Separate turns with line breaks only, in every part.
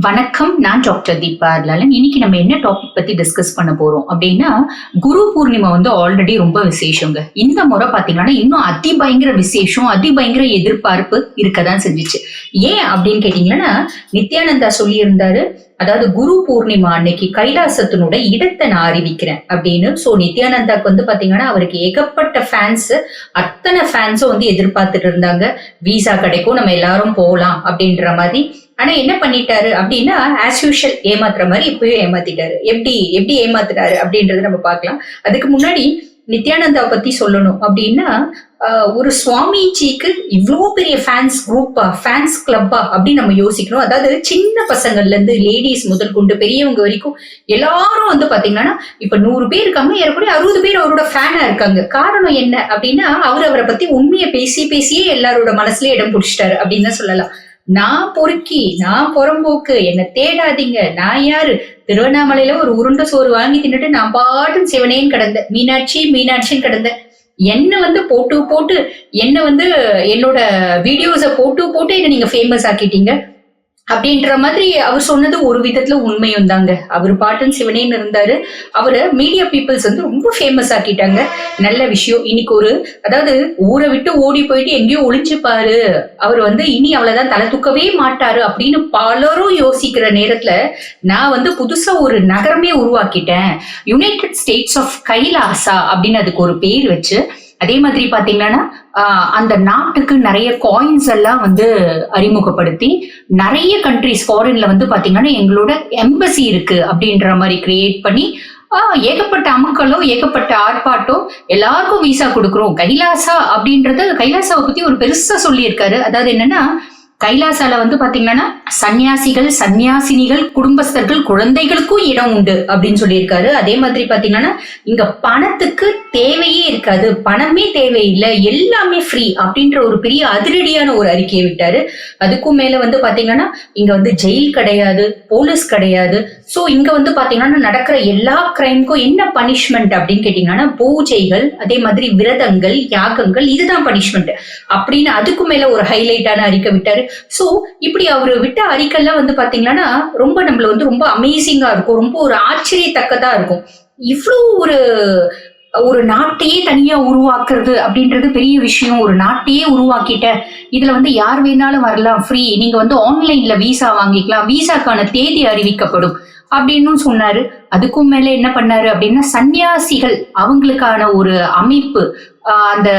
வணக்கம் நான் டாக்டர் தீபா லாலன் இன்னைக்கு நம்ம என்ன டாபிக் பத்தி டிஸ்கஸ் பண்ண போறோம் அப்படின்னா குரு பூர்ணிமா வந்து ஆல்ரெடி ரொம்ப விசேஷங்க. இந்த முறை பாத்தீங்கன்னா இன்னும் அதிபயங்கர விசேஷம் அதிபயங்கர எதிர்பார்ப்பு இருக்கதான் செஞ்சுச்சு. ஏன் அப்படின்னு கேட்டீங்கன்னா நித்யானந்தா சொல்லியிருந்தாரு அதாவது குரு பூர்ணிமா அன்னைக்கு கைலாசத்தினோட இடத்தை நான் அறிவிக்கிறேன் அப்படின்னு சோ நித்யானந்தாக்கு வந்து பாத்தீங்கன்னா அவருக்கு ஏகப்பட்ட ஃபேன்ஸ் அத்தனை ஃபேன்ஸும் வந்து எதிர்பார்த்துட்டு இருந்தாங்க. விசா கிடைக்கும் நம்ம எல்லாரும் போகலாம் அப்படின்ற மாதிரி. ஆனா என்ன பண்ணிட்டாரு அப்படின்னா ஆஸ் யூஷுவல் ஏமாத்துற மாதிரி இப்பயும் ஏமாத்திட்டாரு. எப்படி எப்படி ஏமாத்துறாரு அப்படின்றத நம்ம பார்க்கலாம். அதுக்கு முன்னாடி நித்யானந்தாவை பத்தி சொல்லணும் அப்படின்னா ஒரு சுவாமிஜிக்கு இவ்வளோ பெரிய ஃபேன்ஸ் குரூப்பா ஃபேன்ஸ் கிளப்பா அப்படின்னு நம்ம யோசிக்கணும். அதாவது சின்ன பசங்கள்ல இருந்து லேடிஸ் முதல் கொண்டு பெரியவங்க வரைக்கும் எல்லாரும் வந்து பாத்தீங்கன்னா இப்ப நூறு பேர் இருக்காங்க ஏறக்குறைய அறுபது பேர் அவரோட ஃபேனா இருக்காங்க. காரணம் என்ன அப்படின்னா அவர் அவரை பத்தி உண்மையை பேசி பேசியே எல்லாரோட மனசுலயே இடம் பிடிச்சிட்டாரு அப்படின்னு தான் சொல்லலாம். நான் பொறுக்கி நான் புறம்போக்கு என்னை தேடாதீங்க நான் யாரு? திருவண்ணாமலையில ஒரு உருண்டை சோறு வாங்கி தின்னுட்டு நான் பாட்டும் சிவனேன்னு கிடந்தேன். மீனாட்சி மீனாட்சின்னு கிடந்தேன். என்ன வந்து போட்டு போட்டு என்ன வந்து என்னோட வீடியோஸை போட்டு போட்டு என்ன நீங்க ஃபேமஸ் ஆக்கிட்டீங்க? அப்படின்ற மாதிரி அவர் சொன்னது ஒரு விதத்துல உண்மையும் தாங்க அவர் பாட்டன் சிவனேன்னு இருந்தாரு. அவரை மீடியா பீப்புள்ஸ் வந்து ரொம்ப ஃபேமஸ் ஆக்கிட்டாங்க. நல்ல விஷயம். இன்னைக்கு ஒரு அதாவது ஊரை விட்டு ஓடி போயிட்டு எங்கேயோ ஒளிஞ்சுப்பாரு. அவர் வந்து இனி அவ்வளவுதான் தலை தூக்கவே மாட்டாரு அப்படின்னு பலரும் யோசிக்கிற நேரத்துல நான் வந்து புதுசா ஒரு நகரமே உருவாக்கிட்டேன். யுனைடெட் ஸ்டேட்ஸ் ஆஃப் கைலாசா அப்படின்னு அதுக்கு ஒரு பேர் வச்சு அதே மாதிரி பாத்தீங்கன்னா அந்த நாட்டுக்கு நிறைய காயின்ஸ் எல்லாம் வந்து அறிமுகப்படுத்தி நிறைய கண்ட்ரிஸ் ஃபாரின்ல வந்து பாத்தீங்கன்னா எங்களோட எம்பசி இருக்கு அப்படின்ற மாதிரி கிரியேட் பண்ணி ஆஹ், ஏகப்பட்ட அமுக்களோ ஏகப்பட்ட ஆர்ப்பாட்டோ எல்லாருக்கும் விசா கொடுக்குறோம். கைலாசா அப்படின்றது கைலாசாவை பத்தி ஒரு பெருசா சொல்லியிருக்காரு. அதாவது என்னன்னா கைலாசால வந்து பாத்தீங்கன்னா சன்னியாசிகள் சன்னியாசினிகள் குடும்பஸ்தர்கள் குழந்தைகளுக்கும் இடம் உண்டு அப்படின்னு சொல்லியிருக்காரு. அதே மாதிரி பாத்தீங்கன்னா இங்க பணத்துக்கு தேவையே இருக்காது. பணமே தேவையில்லை. எல்லாமே ஃப்ரீ அப்படின்ற ஒரு பெரிய அதிரடியான ஒரு அறிக்கையை விட்டாரு. அதுக்கும் மேல வந்து பாத்தீங்கன்னா இங்க வந்து ஜெயில் கிடையாது போலீஸ் கிடையாது. சோ இங்க வந்து பாத்தீங்கன்னா நடக்கிற எல்லா கிரைம்க்கும் என்ன பனிஷ்மெண்ட் அப்படின்னு கேட்டீங்கன்னா பூஜைகள் அதே மாதிரி விரதங்கள் யாகங்கள் இதுதான் பனிஷ்மெண்ட் அப்படின்னு அதுக்கு மேல ஒரு ஹைலைட்டான அறிக்கை விட்டாரு. சோ இப்படி அவரு விட்ட அறிக்கைலாம் வந்து பாத்தீங்கன்னா ரொம்ப நம்மள வந்து ரொம்ப அமேசிங்கா இருக்கும். ரொம்ப ஒரு ஆச்சரியத்தக்கதா இருக்கும். இவ்வளோ ஒரு ஒரு நாட்டையே தனியா உருவாக்குறது அப்படின்றது பெரிய விஷயம். ஒரு நாட்டையே உருவாக்கிட்ட. இதுல வந்து யார் வேணாலும் வரலாம். ஃப்ரீ நீங்க வந்து ஆன்லைன்ல விசா வாங்கிக்கலாம். விசாக்கான தேதி அறிவிக்கப்படும் அப்படின்னு சொன்னாரு. அதுக்கும் மேல என்ன பண்ணாரு அப்படின்னா சன்னியாசிகள் அவங்களுக்கான ஒரு அமைப்பு அந்த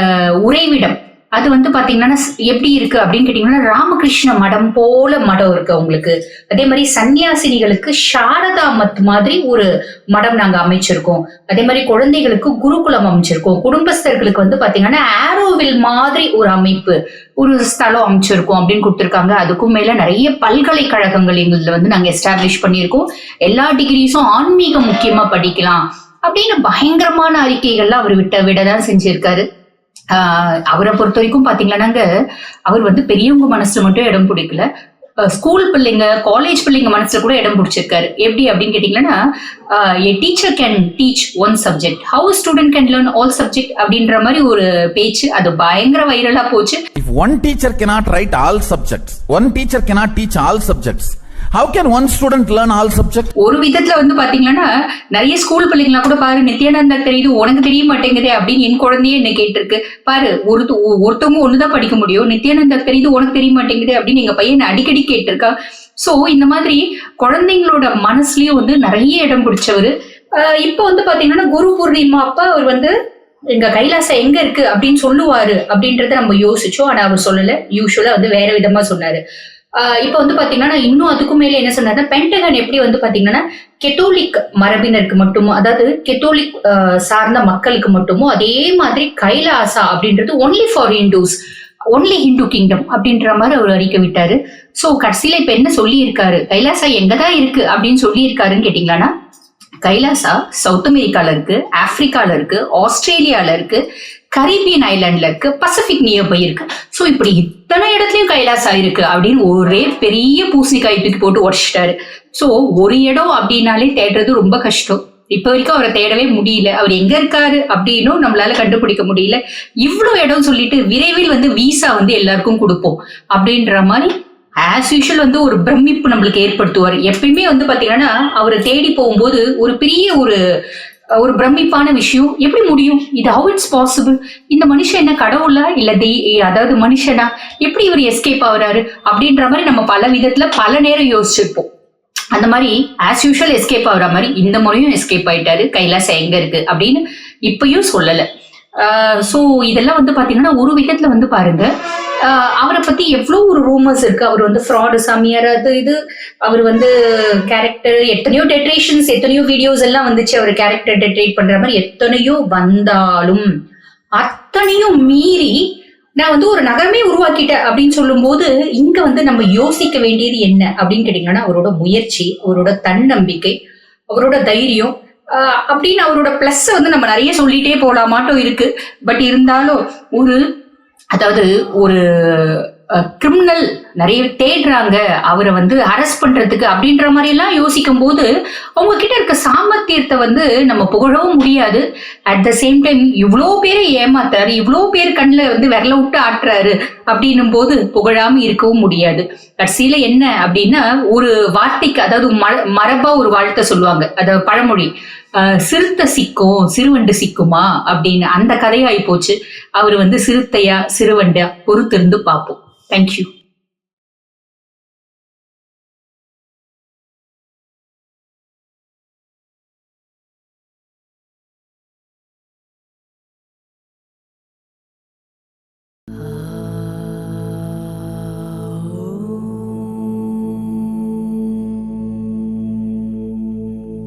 உறைவிடம் அது வந்து பாத்தீங்கன்னா எப்படி இருக்கு அப்படின்னு கேட்டீங்கன்னா ராமகிருஷ்ண மடம் போல மடம் இருக்கு அவங்களுக்கு. அதே மாதிரி சன்னியாசினிகளுக்கு சாரதா மத் மாதிரி ஒரு மடம் நாங்க அமைச்சிருக்கோம். அதே மாதிரி குழந்தைகளுக்கு குருகுலம் அமைச்சிருக்கோம். குடும்பஸ்தர்களுக்கு வந்து பாத்தீங்கன்னா ஆரோவில் மாதிரி ஒரு அமைப்பு ஒரு ஸ்தலம் அமைச்சிருக்கோம் அப்படின்னு கொடுத்துருக்காங்க. அதுக்கும் மேல நிறைய பல்கலைக்கழகங்கள் எங்களுதுல வந்து நாங்க எஸ்டாப்ளிஷ் பண்ணியிருக்கோம். எல்லா டிகிரிஸும் ஆன்மீகம் முக்கியமா படிக்கலாம் அப்படின்னு பயங்கரமான அறிக்கைகள்லாம் அவர் விட்ட விடதான் செஞ்சிருக்காரு. ஆஹ் அவரை பொறுத்த வரைக்கும் பாத்தீங்கன்னாங்க அவர் வந்து பெரியவங்க மனசுல மட்டும் இடம் பிடிக்கல. ஸ்கூல் பிள்ளைங்க காலேஜ் பிள்ளைங்க மனசுல கூட இடம் பிடிச்சிருக்காரு. எப்படி அப்படின்னு கேட்டீங்கன்னா a teacher can teach one subject how student can learn all subject அப்படின்ற மாதிரி ஒரு பேச்சு. அது பயங்கர வைரலா போச்சு.
One teacher cannot write all subject one teacher cannot teach all subject how can one student learn all subject
ஒரு விதத்துல வந்து பாத்தீங்கன்னா நிறைய ஸ்கூல் பிள்ளைங்களா கூட பாரு நித்யானந்தா தெரியுது உனக்கு தெரிய மாட்டேங்குதே அப்படின்னு என் குழந்தையே என்ன கேட்டிருக்கு. பாரு ஒரு ஒருத்தவங்க ஒண்ணுதான் படிக்க முடியும் நித்யானந்தா தெரியுது உனக்கு தெரிய மாட்டேங்குதே அப்படின்னு எங்க பையன் அடிக்கடி கேட்டிருக்கா. சோ இந்த மாதிரி குழந்தைங்களோட மனசுலயும் வந்து நிறைய இடம் பிடிச்சவரு. ஆஹ் இப்போ வந்து பாத்தீங்கன்னா குரு பூர்ணிமா அப்பா அவர் வந்து எங்க கைலாசம் எங்க இருக்கு அப்படின்னு சொல்லுவாரு அப்படின்றத நம்ம யோசிச்சோம். ஆனா அவர் சொல்லல. யூஸ்வலா வந்து வேற விதமா சொன்னாரு. இப்போ வந்து பாத்தீங்கன்னா இன்னும் அதுக்கும் மேல என்ன சொன்னாருன்னா பென்டகன் எப்படி வந்து பாத்தீங்கன்னா கெத்தோலிக் மரபினருக்கு மட்டுமோ அதாவது கெத்தோலிக் ஆஹ் சார்ந்த மக்களுக்கு மட்டுமோ அதே மாதிரி கைலாசா அப்படின்றது only for Hindus only Hindu kingdom அப்படின்ற மாதிரி அவர் அறிக்கை விட்டாரு. சோ கடைசியில இப்ப என்ன சொல்லியிருக்காரு? கைலாசா எங்கதான் இருக்கு அப்படின்னு சொல்லியிருக்காருன்னு கேட்டீங்களான்னா கைலாசா சவுத் அமெரிக்கால இருக்கு ஆப்பிரிக்கால இருக்கு ஆஸ்திரேலியால இருக்கு கரீபியன் ஐலாண்ட்ல இருக்கு பசிபிக் நியர்பை இருக்கு. சோ இப்படி இத்தனை இடத்துலயும் கைலாசா இருக்கு அப்படின்னு ஒரே பெரிய பூசணிக்காய் தூக்கி போட்டு உடச்சிட்டாரு. சோ ஒரு இடம் அப்படின்னாலே தேடுறது ரொம்ப கஷ்டம். இப்ப வரைக்கும் அவரை தேடவே முடியல. அவர் எங்க இருக்காரு அப்படின்னும் நம்மளால கண்டுபிடிக்க முடியல. இவ்வளவு இடம் சொல்லிட்டு விரைவில் வந்து விசா வந்து எல்லாருக்கும் கொடுப்போம். அப்படின்ற மாதிரி ஆஸ் யூஷுவல் வந்து ஒரு பிரமிப்பு நம்மளுக்கு ஏற்படுத்துவார். எப்பயுமே வந்து பாத்தீங்கன்னா அவரை தேடி போகும்போது ஒரு பெரிய ஒரு ஒரு பிரமிப்பான விஷயம். எப்படி முடியும்? இது ஹவு இட்ஸ் பாசிபிள் இந்த மனுஷன் என்ன கடவுளா? இல்ல தெய் அதாவது மனுஷனா? எப்படி இவர் எஸ்கேப் ஆகுறாரு? அப்படின்ற மாதிரி நம்ம பல விதத்துல பல நேரம் யோசிச்சிருப்போம். அந்த மாதிரி ஆஸ் யூஷுவல் எஸ்கேப் ஆகுற மாதிரி இந்த முறையும் எஸ்கேப் ஆயிட்டாரு. கைலாசம் எங்க இருக்கு அப்படின்னு இப்பயும் சொல்லலை. ஸோ இதெல்லாம் வந்து பாத்தீங்கன்னா ஒரு விதத்துல வந்து பாருங்க. அவரை பத்தி எவ்வளோ ஒரு ரூமர்ஸ் இருக்கு. அவர் வந்து ஃப்ராடு சாமியார் அது இது. அவர் வந்து கேரக்டர் எத்தனையோ டெட்ரேஷன்ஸ் எத்தனையோ வீடியோஸ் எல்லாம் வந்துச்சு. அவர் கேரக்டர் டெட்ரேட் பண்ற மாதிரி எத்தனையோ வந்தாலும் அத்தனையும் மீறி நான் வந்து ஒரு நகரமே உருவாக்கிட்டேன் அப்படின்னு சொல்லும்போது இங்க வந்து நம்ம யோசிக்க வேண்டியது என்ன அப்படின்னு கேட்டீங்கன்னா அவரோட முயற்சி அவரோட தன்னம்பிக்கை அவரோட தைரியம் அப்படின்னு அவரோட பிளஸ் வந்து நம்ம நிறைய சொல்லிட்டே போலாமாட்டும் இருக்கு. பட் இருந்தாலும் ஒரு அதாவது ஒரு கிரிமினல் நிறைய தேடுறாங்க. அவரை வந்து அரெஸ்ட் பண்றதுக்கு அப்படின்ற மாதிரி எல்லாம் யோசிக்கும் போது அவங்க கிட்ட இருக்க சாமர்த்தியத்தை வந்து நம்ம புகழவும் முடியாது. அட் த சேம் டைம் இவ்வளோ பேரை ஏமாத்தாரு இவ்வளோ பேர் கண்ணில் வந்து விரல விட்டு ஆட்டுறாரு அப்படின்னும் போது புகழாம இருக்கவும் முடியாது. கடைசியில என்ன அப்படின்னா ஒரு வார்த்தைக்கு அதாவது மரபா ஒரு வாழ்த்தை சொல்லுவாங்க. அதாவது பழமொழி. சிறுத்தை சிக்கும் சிறுவண்டு சிக்குமா அப்படின்னு அந்த கதையாயி போச்சு. அவர் வந்து சிறுத்தையா சிறுவண்டா பொறுத்திருந்து பார்ப்போம். தேங்க்யூ